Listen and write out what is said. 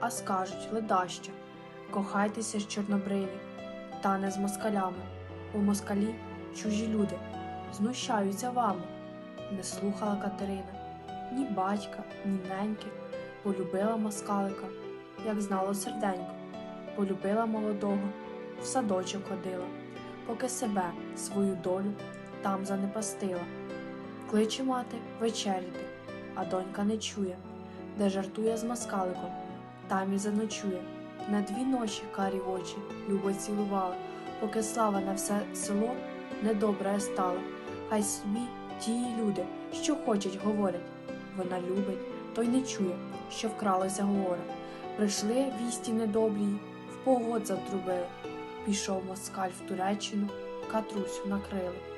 а скажуть ледащо. Кохайтеся ж чорнобриві, та не з москалями, бо москалі чужі люди знущаються вами. Не слухала Катерина ні батька, ні неньки, полюбила москалика, як знало серденько, полюбила молодого, в садочок ходила, поки себе, свою долю там занепастила. Кличе мати вечеряти, а донька не чує, де жартує з москаликом, там і заночує. На дві ночі карі очі любо цілувала, поки слава на все село недобре стала. Хай собі ті люди, що хочуть, говорять. Вона любить, той не чує, що вкралося говора. Прийшли вісті недобрі, в погод затрубили. Пішов москаль в Туреччину, катрусю накрили.